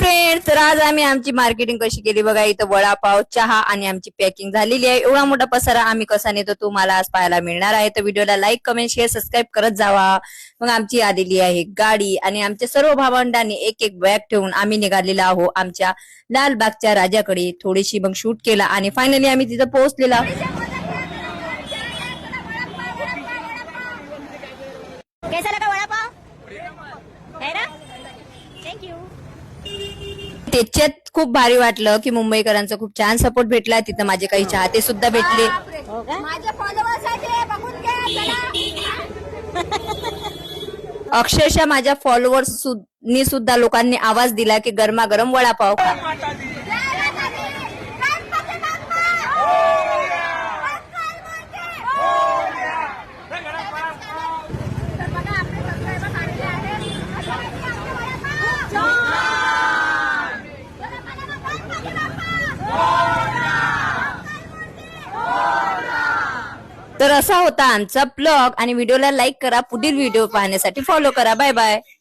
तर आज आम्ही आमची मार्केटिंग कशी केली बघा इथं वडापाव चहा आणि आमची पॅकिंग झालेली आहे. एवढा मोठा पसारा आम्ही कसा नेतो तुम्हाला आज पाहायला मिळणार आहे. तर व्हिडिओला लाईक कमेंट शेअर सबस्क्राईब करत जावा. मग आमची आलेली आहे गाडी आणि आमच्या सर्व भावंडांनी एक एक बॅग ठेवून आम्ही निघालेलो आहो आमच्या लालबागच्या राजाकडे. थोडीशी मग शूट केला आणि फायनली आम्ही तिथं पोहोचलेला आहोत. कैसा लगा है ना? त्याच्यात खूप भारी वाटलं की मुंबईकरांचा खूप छान सपोर्ट भेटला तिथं माझे काही चाहते सुद्धा भेटले. अक्षरशः माझ्या फॉलोअर्स सुद्धा लोकांनी आवाज दिला की गरमागरम वडापाव खा. तर असा होता आमचा ब्लॉग. आणि व्हिडिओला लाईक करा. पुढील व्हिडिओ पाहण्यासाठी फॉलो करा. Bye bye.